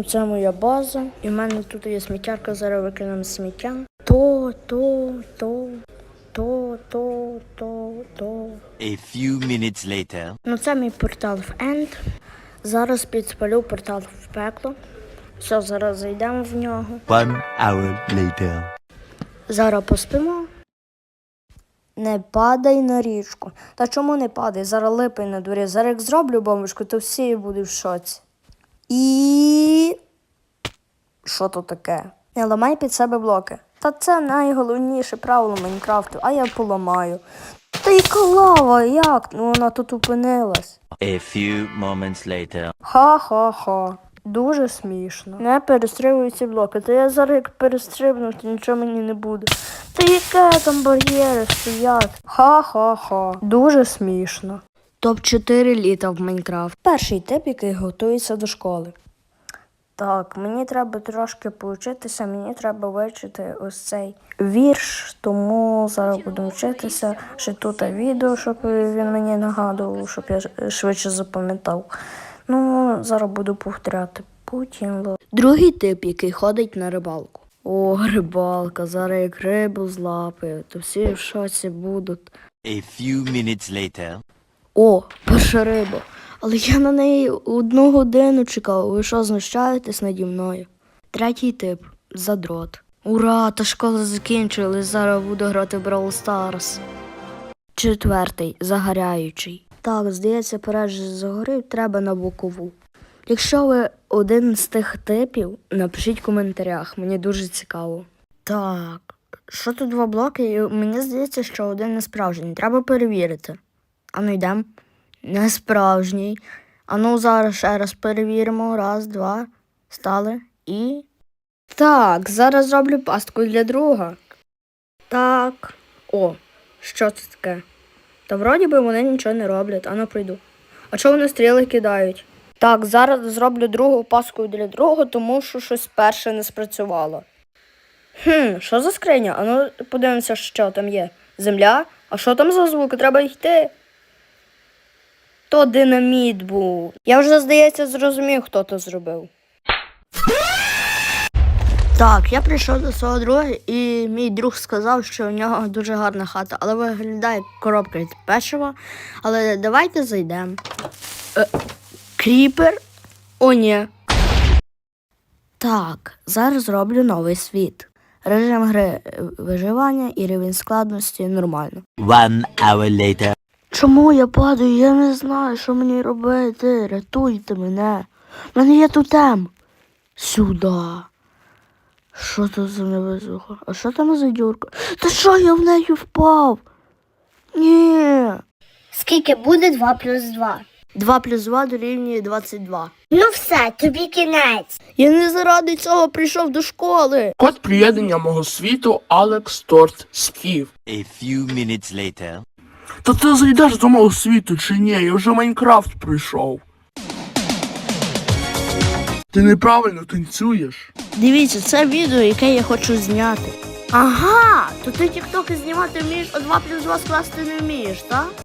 Ну, це моя база. І в мене тут є сміттярка, зараз викинемо сміття. То, то, то, то, то, то, то. A few minutes later. Ну, це мій портал в End. Зараз підспалю портал в пекло. Все, зараз зайдемо в нього. One hour later. Зараз поспимо. Не падай на річку. Та чому не падай? Зараз липень на дворі. Зараз як зроблю бомбочку, то всі будуть в шоці. І. Що то таке? Не ламай під себе блоки. Та це найголовніше правило Майнкрафту, а я поламаю. Та яка лава, як? Ну вона тут опинилась. A few moments later. Ха-ха-ха. Дуже смішно. Не перестрибуй ці блоки. Та я зараз як перестрибну, то нічого мені не буде. Та яке там бар'єри стоять? Ха-ха-ха. Дуже смішно. Топ-4 літа в Майнкрафт. Перший тип, який готується до школи. Так, мені треба трошки поучитися, мені треба вивчити ось цей вірш, тому зараз буду вчитися. Ще тут відео, щоб він мені нагадував, щоб я швидше запам'ятав. Ну, зараз буду повторяти. Путін. Другий тип, який ходить на рибалку. О, рибалка, зараз як рибу злапаю, то всі в шоці будуть. A few minutes later. О, перша риба. Але я на неї одну годину чекав. Ви що, знущаєтесь наді мною? Третій тип задрот. Ура, та школа закінчилась. Зараз буду грати в Brawl Stars. Четвертий загоряючий. Так, здається, переж загорів, треба на бокову. Якщо ви один з тих типів, напишіть в коментарях, мені дуже цікаво. Так, що тут два блоки? Мені здається, що один не справжній. Треба перевірити. Ану йдемо. Не справжній. Ану зараз ще раз перевіримо. Раз, два. Стали. І. Так, зараз зроблю пастку для друга. Так. О, що це таке? Та вроді би вони нічого не роблять, а ну прийду. А чого вони стріли кидають? Так, зараз зроблю другу паску для другого, тому що щось перше не спрацювало. Хм, що за скриня? А ну подивимося, що там є. Земля? А що там за звук? Треба йти. То динаміт був. Я вже, здається, зрозумів, хто то зробив. Так, я прийшов до свого друга, і мій друг сказав, що у нього дуже гарна хата, але виглядає коробка від печива. Але давайте зайдемо. Е, кріпер? О, ні. Так, зараз зроблю новий світ. Режим гри виживання і рівень складності нормально. One hour later. Чому я падаю? Я не знаю, що мені робити. Рятуйте мене. У мене є тутем. Сюди. Що це за невезуха? А що там за дюрка? Та що я в неї впав? Ні. Скільки буде 2 плюс 2? 2 плюс 2 дорівнює 22. Ну все, тобі кінець. Я не заради цього прийшов до школи. Код приєднання мого світу Алекс Торт Скіф. A few minutes later. Та ти зайдеш до мого світу чи ні? Я вже Майнкрафт прийшов. Ти неправильно танцюєш. Дивіться, це відео, яке я хочу зняти. Ага, то ти тіктоки знімати вмієш, а 2 плюс 2 скласти не вмієш, так?